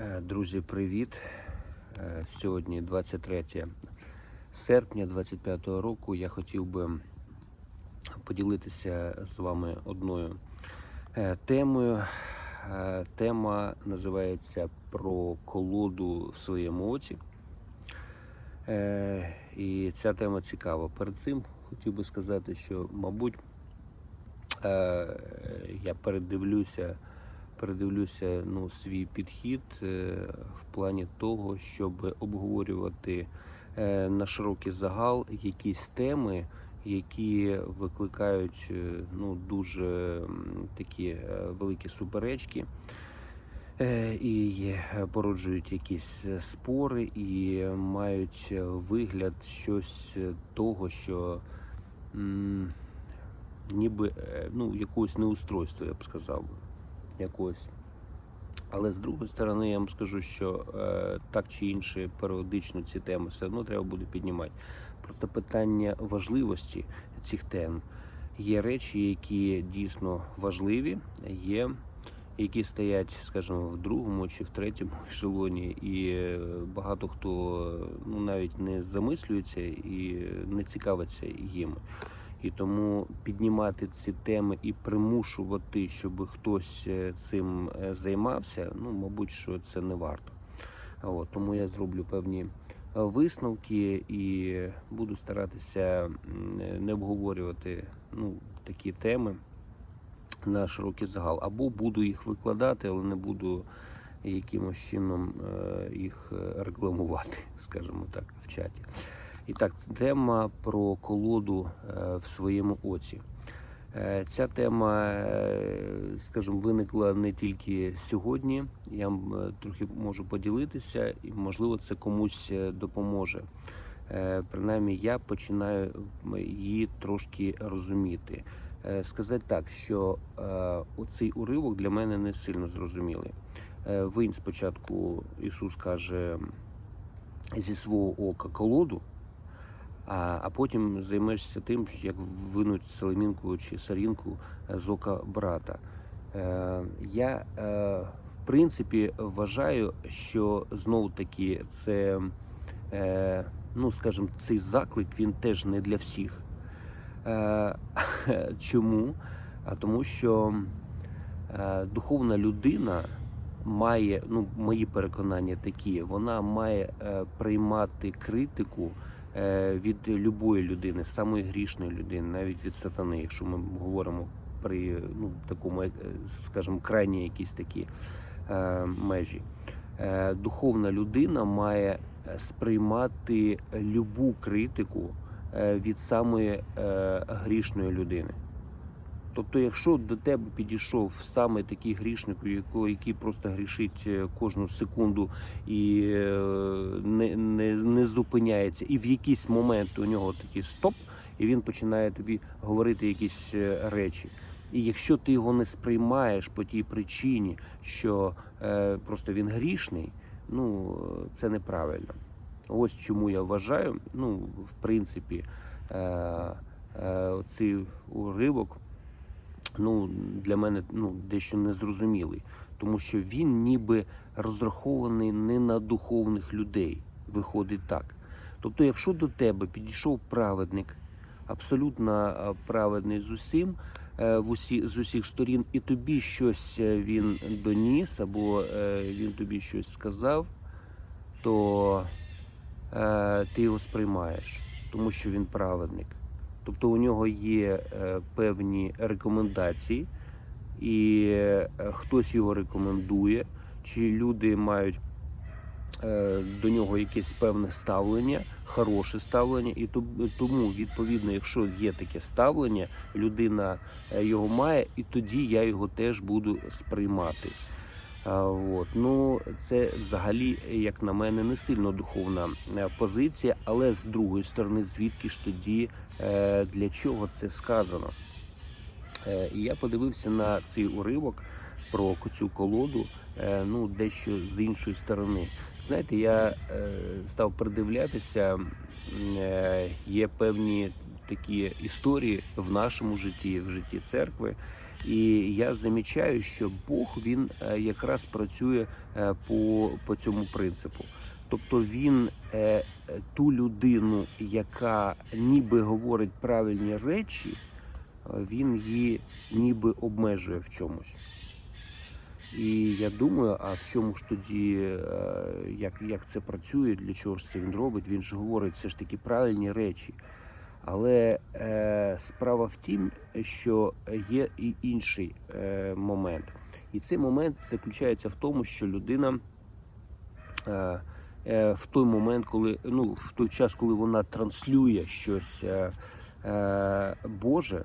Е, Друзі, привіт! Е, Сьогодні 23 серпня 25 року. Я хотів би поділитися з вами одною е, темою. Тема називається про колоду в своєму оці. І ця тема цікава. Перед цим хотів би сказати, що, мабуть, я передивлюся передивлюся ну, свій підхід е, в плані того, щоб обговорювати е, на широкий загал якісь теми, які викликають е, ну, дуже такі великі суперечки. І породжують якісь спори і мають вигляд щось того, що ніби ну, якогось неустройства, я б сказав якогось. Але з другої сторони, я вам скажу, що е, так чи інше періодично ці теми все одно треба буде піднімати. Просто питання важливості цих тем. Є речі, які дійсно важливі, є які стоять, скажімо, в другому чи в третьому ешелоні, і е, багато хто ну навіть не замислюється і не цікавиться їми. І тому піднімати ці теми і примушувати, щоб хтось е, цим е, займався, ну, мабуть, що це не варто. От, тому я зроблю певні е, висновки і буду старатися не обговорювати ну, такі теми на широкий загал. Або буду їх викладати, але не буду якимось чином їх рекламувати, скажімо так, в чаті. І так, тема про колоду е, в своєму оці. Е, Ця тема, е, скажімо, виникла не тільки сьогодні. Я трохи можу поділитися, і можливо це комусь допоможе. Принаймні, я починаю її трошки розуміти. Сказати так, що оцей уривок для мене не сильно зрозумілий. Винь спочатку Ісус каже зі свого ока колоду, а, а потім займешся тим, як винуть соломінку чи сарінку е, з ока брата. Е, я, е, в принципі, вважаю, що знову таки це, е, ну скажімо, цей заклик він теж не для всіх. Е, чому? А тому що е, духовна людина має, ну, мої переконання такі, вона має е, приймати критику від любої людини, самої грішної людини, навіть від сатани, якщо ми говоримо при ну, такому, е, скажімо, крайні якісь такі е, межі. Е, духовна людина має е, сприймати любу критику е, від самої е, грішної людини. Тобто, якщо до тебе підійшов саме такий грішник, який просто грішить е, кожну секунду і е, не, не, не зупиняється, і в якийсь момент у нього такий стоп, і він починає тобі говорити якісь е, речі. І якщо ти його не сприймаєш по тій причині, що е, просто він грішний, ну це неправильно. Ось чому я вважаю, ну, в принципі, е, е, цей уривок ну, для мене ну, дещо незрозумілий, тому що він ніби розрахований не на духовних людей. Виходить так. Тобто, якщо до тебе підійшов праведник, абсолютно праведний з усім, е, в усі, з усіх сторін, і тобі щось е, він доніс, або е, він тобі щось сказав, то е, ти його сприймаєш, тому що він праведник. Тобто у нього є е, певні рекомендації, і е, хтось його рекомендує, чи люди мають е, до нього якесь певне ставлення, хороше ставлення, і то- тому, відповідно, якщо є таке ставлення, людина його має, і тоді я його теж буду сприймати. От. Ну, це взагалі, як на мене, не сильно духовна е, позиція, але з другої сторони, звідки ж тоді е, для чого це сказано? Е, І я подивився на цей уривок про цю колоду, ну, дещо з іншої сторони. Знаєте, я став придивлятися, є певні такі історії в нашому житті, в житті церкви, І я замічаю, що Бог він якраз працює е, по, по цьому принципу. Тобто він е, е, ту людину, яка ніби говорить правильні речі, він її ніби обмежує в чомусь. І я думаю, а в чому ж тоді, е, як, як це працює, для чого ж це він робить? Він ж говорить все ж таки правильні речі. Але е, справа в тім, що є і інший е, момент. І цей момент заключається в тому, що людина е, е, в той момент, коли ну, в той час, коли вона транслює щось е, е, Боже,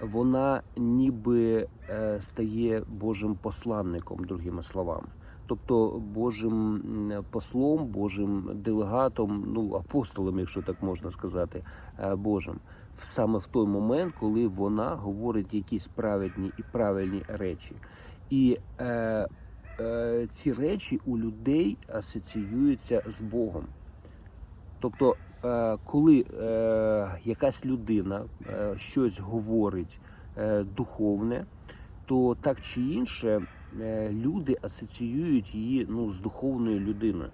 вона ніби е, стає Божим посланником, другими словами. Тобто Божим послом, Божим делегатом, ну апостолом, якщо так можна сказати, е, Божим, саме в той момент, коли вона говорить якісь праведні і правильні речі. І е, е, ці речі у людей асоціюються з Богом. Тобто, е, коли е, якась людина е, щось говорить е, духовне, то так чи інше люди асоціюють її ну, з духовною людиною,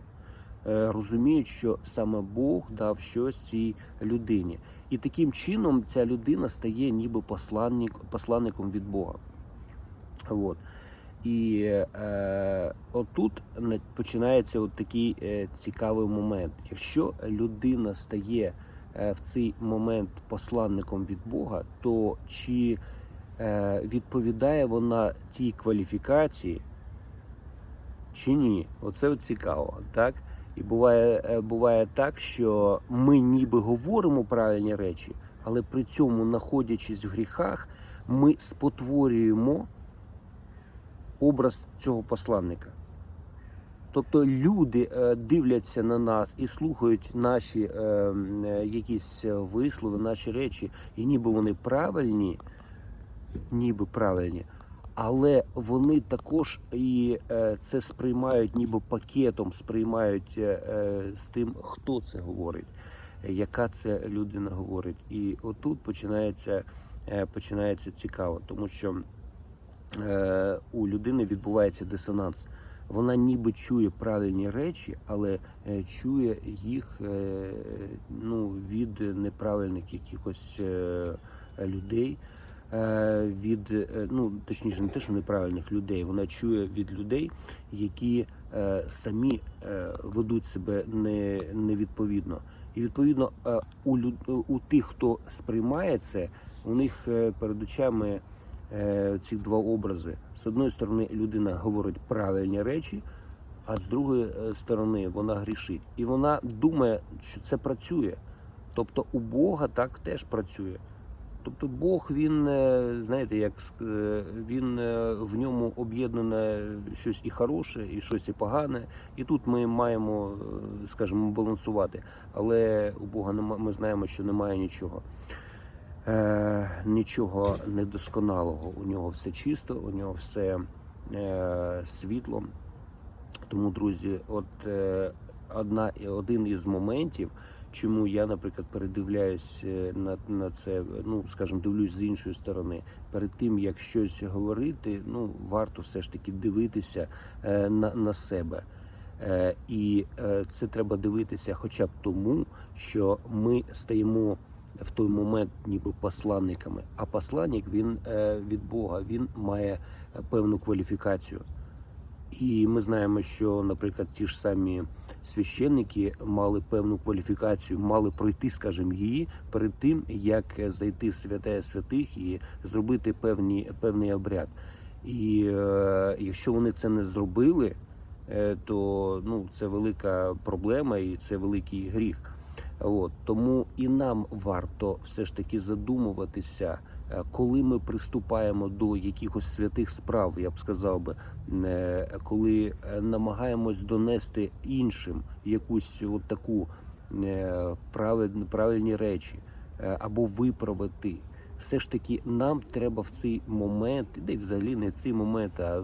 Е, розуміють, що саме Бог дав щось цій людині. І таким чином ця людина стає ніби посланник, посланником від Бога. От. І е, отут починається от такий е, цікавий момент. Якщо людина стає е, в цей момент посланником від Бога, то чи е, відповідає вона тій кваліфікації, чи ні? Оце цікаво, так? І буває, е, буває так, що ми ніби говоримо правильні речі, але при цьому, знаходячись в гріхах, ми спотворюємо образ цього посланника. Тобто люди е, дивляться на нас і слухають наші е, е, якісь е, вислови, наші речі, і ніби вони правильні, ніби правильні, але вони також і е, це сприймають ніби пакетом, сприймають е, е, з тим, хто це говорить, яка це людина говорить. І отут починається, починається цікаво, тому що у людини відбувається дисонанс. Вона ніби чує правильні речі, але чує їх ну, від неправильних якихось людей, від е, ну точніше, не те, що неправильних людей. Вона чує від людей, які е, самі е, ведуть себе не, невідповідно. І відповідно е, у, у тих, хто сприймає це, у них е, перед очами е, ці два образи. З одної сторони, людина говорить правильні речі, а з другої е, сторони вона грішить. І вона думає, що це працює. Тобто у Бога так теж працює. Тобто Бог, він, е, знаєте, як е, він е, в ньому об'єднане щось і хороше, і щось і погане. І тут ми маємо, скажімо, балансувати. Але у Бога ми знаємо, що немає нічого. Е, нічого недосконалого. У нього все чисто, у нього все е, світло. Тому, друзі, от е, одна, один із моментів, чому я, наприклад, передивляюсь е, на, на це, ну скажімо, дивлюсь з іншої сторони. Перед тим як щось говорити, ну варто все ж таки дивитися е, на, на себе. Е, і це треба дивитися, хоча б тому, що ми стаємо в той момент ніби посланниками. А посланник він від Бога, він має певну кваліфікацію. І ми знаємо, що, наприклад, ті ж самі священники мали певну кваліфікацію, мали пройти, скажімо, її перед тим, як зайти в святая святих і зробити певні, певний обряд. І е, якщо вони це не зробили, е, то ну, це велика проблема і це великий гріх. От тому і нам варто все ж таки задумуватися, коли ми приступаємо до якихось святих справ, я б сказав би, е, коли е, намагаємось донести іншим якусь от таку е, правильні, речі е, або виправити. Все ж таки, нам треба в цей момент, де взагалі не цей момент, а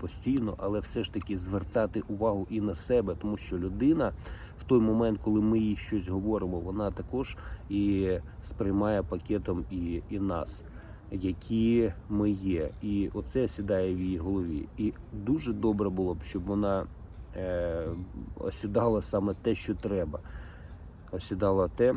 постійно, але все ж таки звертати увагу і на себе, тому що людина в той момент, коли ми їй щось говоримо, вона також і сприймає пакетом і, і нас. які ми є. І оце сідає в її голові. І дуже добре було б, щоб вона е, осідала саме те, що треба. Осідала те,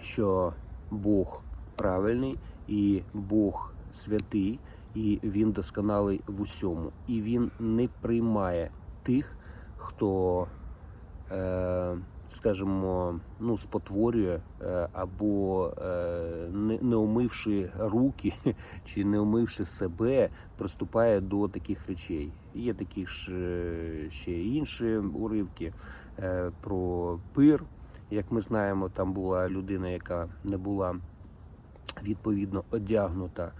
що Бог правильний і Бог святий, і Він досконалий в усьому. І Він не приймає тих, хто, скажімо, ну, спотворює е, або е, не, омивши руки чи не омивши себе, приступає до таких речей. Є такі ж е, ще інші уривки е, про пир. Як ми знаємо, там була людина, яка не була відповідно одягнута.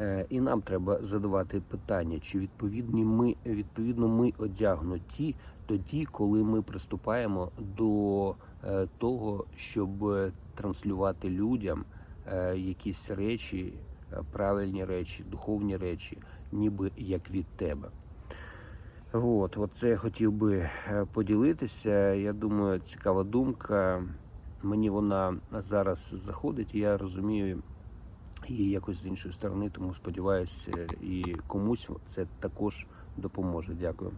Е, І нам треба задавати питання, чи відповідні ми відповідно ми одягнуті тоді, коли ми приступаємо до е, того, щоб транслювати людям е, якісь речі, правильні речі, духовні речі, ніби як від тебе. От, оце я хотів би поділитися. Я думаю, цікава думка. Мені вона зараз заходить, я розумію її якось з іншої сторони, тому сподіваюся, і комусь це також допоможе. Дякую.